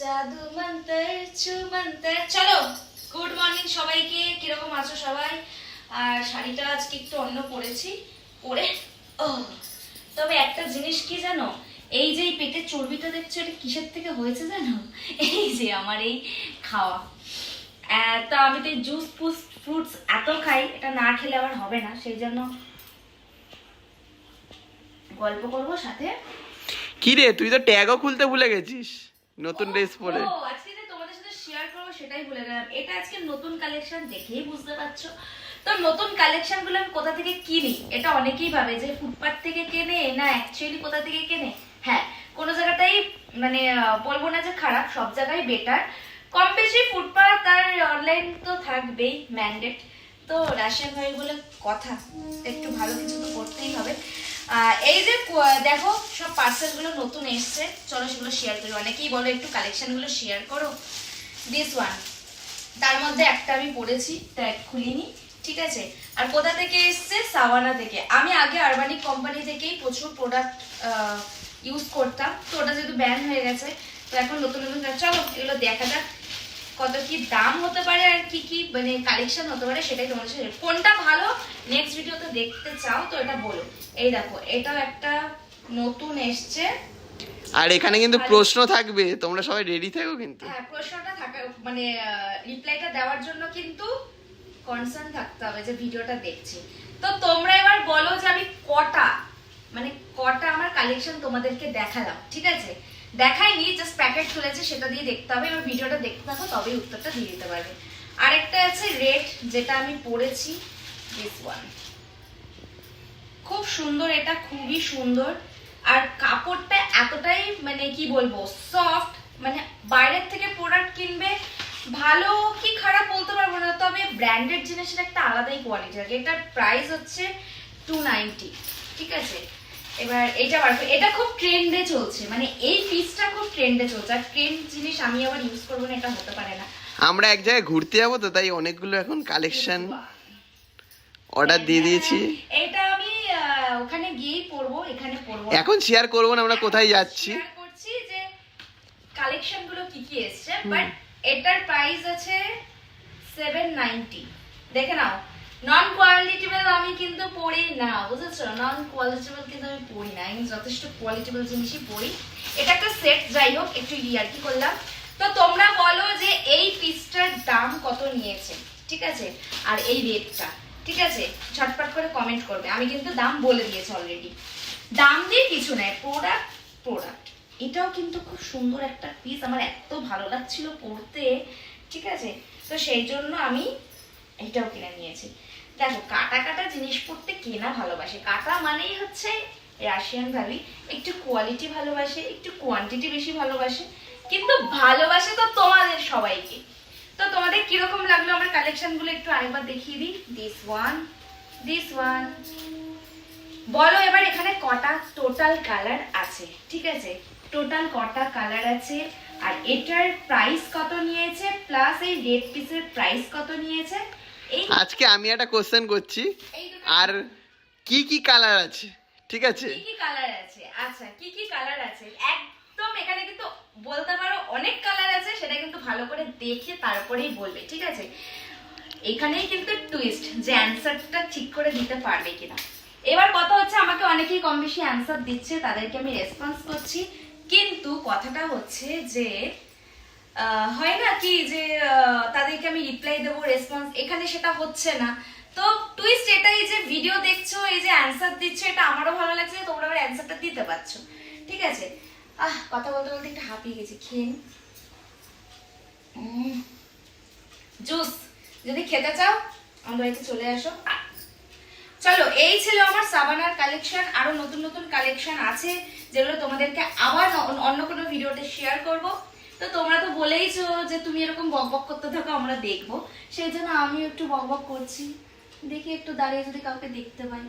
জাদু মন্তর চু মন্তর চলো গুড মর্নিং সবাইকে। কীরকম আছো সবাই? আর শাড়িটা আজকে একটু অন্য পরেছি, পরে, ও। তবে একটা জিনিস কি জানো? এই যে এই পেটের চর্বিটা দেখছ, এটা কিসের থেকে হয়েছে জানো? এই যে আমার এই খাওয়া। তা আমি তো জুস ফুস ফ্রুটস এত খাই, এটা না খেলে আবার হবে না, সেই জন্য গল্প করব সাথে। কি রে, তুই তো ট্যাগও খুলতে ভুলে গেছিস। নতুন ড্রেস পরে। আজকে তোমাদের সাথে শেয়ার করব সেটাই ভুলে গেলাম। এটা আজকে নতুন কালেকশন দেখেই বুঝতে পারছ। তো নতুন কালেকশনগুলো আমি কোথা থেকে কিনি? এটা অনেকেই ভাবে যে ফুটপাথ থেকে কেনে না অ্যাকচুয়ালি কোথা থেকে কেনে? হ্যাঁ কোনো জায়গাটাই মানে বলব না যে খারাপ, সব জায়গায় বেটার কম বেশি ফুটপাথ আর অনলাইন তো থাকবেই ম্যান্ডেট তো রাশিয়ান ভাই বলে কথা। একটু ভালো কিছু তো করতেই হবে। এই যে দেখো, সব পার্সেলগুলো নতুন এসছে। চলো সেগুলো শেয়ার করি। অনেকেই বলো একটু কালেকশনগুলো শেয়ার করো। দিস ওয়ান তার মধ্যে একটা আমি পড়েছি ট্যাগ খুলিনি, ঠিক আছে? আর কোথা থেকে এসছে? সাওয়ানা থেকে। আমি আগে আরবানিক কোম্পানি থেকেই প্রচুর প্রোডাক্ট ইউজ করতাম। তো ওটা যেহেতু ব্যান হয়ে গেছে, তো এখন নতুন নতুন, চলো এগুলো দেখা যাক কত কি দাম হতে পারে আর কি কি মানে কালেকশন হতে পারে সেটাই তোমাদের সাথে কোনটা ভালো নেক্সট ভিডিওতে দেখতে চাও তো এটা বলো। এই দেখো এটাও একটা নতুন এসছে। আর এখানে কিন্তু প্রশ্ন থাকবে তোমরা সবাই রেডি থাকো কিন্তু। হ্যাঁ প্রশ্নটা থাকা মানে রিপ্লাইটা দেওয়ার জন্য কিন্তু কনসার্ন থাকতে হবে যে ভিডিওটা দেখছি। তো তোমরা এবার বলো যে আমি কটা মানে কটা আমার কালেকশন তোমাদেরকে দেখালাম ঠিক আছে? দেখাইনি জাস্ট প্যাকেট খুলেছে সেটা দিয়ে দেখতে হবে। এবার ভিডিওটা দেখতে থাকো তবেই উত্তরটা দিয়ে দিতে পারবে। আরেকটা আছে রেড, যেটা আমি পড়েছি দিস ওয়ান খুব সুন্দর, এটা খুবই সুন্দর। আর কাপড়টা এতটাই মানে কি বলব সফট মানে বাইরের থেকে প্রোডাক্ট কিনবে, ভালো কি খারাপ বলতে পারব না, তবে ব্র্যান্ডেড জিনিসের একটা আলাদাই কোয়ালিটি থাকে এটার প্রাইস হচ্ছে টু ঠিক আছে? এবার এটা বার এটা খুব ট্রেন্ডে চলছে মানে এই পিসটা খুব ট্রেন্ডে চলছে। আর ট্রেন্ড জিনিস আমি আবার ইউজ করব না, এটা হতে পারে না। আমরা এক জায়গায় ঘুরতে যাব তো তাই অনেকগুলো এখন কালেকশন অর্ডার দিয়ে দিয়েছি। এটা আমি ওখানে গিয়েই পরবো এখানে পরবো। এখন শেয়ার করব না আমরা কোথায় যাচ্ছি? করছি যে কালেকশনগুলো কি কি এসছে বাট এটার প্রাইস আছে 790 দেখে নাও নন কোয়ালিটিবল আমি কিন্তু পড়ি না বুঝেছ? নন কোয়ালিটিবল কিন্তু আমি পড়ি না আমি যথেষ্ট কোয়ালিটিবল জিনিসই পড়ি এটা একটা সেট যাই হোক একটু করলাম। তো তোমরা পিসটার দাম কত নিয়েছে? ঠিক আছে? আর এই রেটটা, ঠিক আছে? ছটপট করে কমেন্ট করবে। আমি কিন্তু দাম বলে দিয়েছি অলরেডি দাম দিয়ে কিছু নেই প্রোডাক্ট প্রোডাক্ট এটাও কিন্তু খুব সুন্দর একটা পিস আমার এত ভালো লাগছিল পড়তে। ঠিক আছে? তো সেই জন্য আমি এটাও কিনে নিয়েছি। দেখো, কাটা কাটা জিনিস পড়তে কেনা ভালোবাসে? কাটা মানেই হচ্ছে রাশিয়ান ভাবি। একটু কোয়ালিটি ভালোবাসে, একটু কোয়ান্টিটি বেশি ভালোবাসে। কিন্তু ভালোবাসে তো তোমাদের সবাইকে। তো তোমাদের কীরকম লাগল আমার কালেকশনগুলো একটু আরেকবার দেখিয়ে দিই। দিস ওয়ান দিস ওয়ান বলো এবার এখানে কটা টোটাল কালার আছে ঠিক আছে? টোটাল কটা কালার আছে আর এটার প্রাইস কত নিয়েছে প্লাস এই রেড পিসের প্রাইস কত নিয়েছে? আজকে আমি একটা কোশ্চেন করছি আর কি কি কালার আছে ঠিক আছে? কি কি কালার আছে? আচ্ছা কি কি কালার আছে? একদম, এখানে কিন্তু বলতে পারো অনেক কালার আছে, সেটা কিন্তু ভালো করে দেখে তারপরেই বলবে, ঠিক আছে? এখানেই কিন্তু টুইস্ট যে অ্যান্সারটা ঠিক করে দিতে পারবে কিনা। এবার কথা হচ্ছে, আমাকে অনেকেই কম বেশি অ্যান্সার দিচ্ছে, তাদেরকে আমি রেসপন্স করছি। কিন্তু কথাটা হচ্ছে যে হয় না কি যে তাদেরকে আমি রিপ্লাই দেবো রেসপন্স এখানে সেটা হচ্ছে না। তো টুইস্ট এটাই যে ভিডিও দেখছ, এই যে অ্যান্সার দিচ্ছ, এটা আমারও ভালো লাগছে, তোমরা আবার অ্যান্সারটা দিতে পারছ, ঠিক আছে? আহ, কথা বলতে বলতে একটু হাঁপিয়ে গেছি, খেয়ে। জুস, যদি খেতে চাও, আমার বাড়িতে চলে আসো। চলো, এই ছিল আমার সাবানার কালেকশন আরও নতুন নতুন কালেকশন আছে, যেগুলো তোমাদেরকে আবার অন্য কোনো ভিডিওতে শেয়ার করব। তো তোমরা তো বলেইছো যে তুমি এরকম বকবক করতে থাকো, আমরা দেখব। সেই জন্য আমি একটু বকবক করছি। দেখি একটু দাঁড়িয়ে যদি কাউকে দেখতে পাই।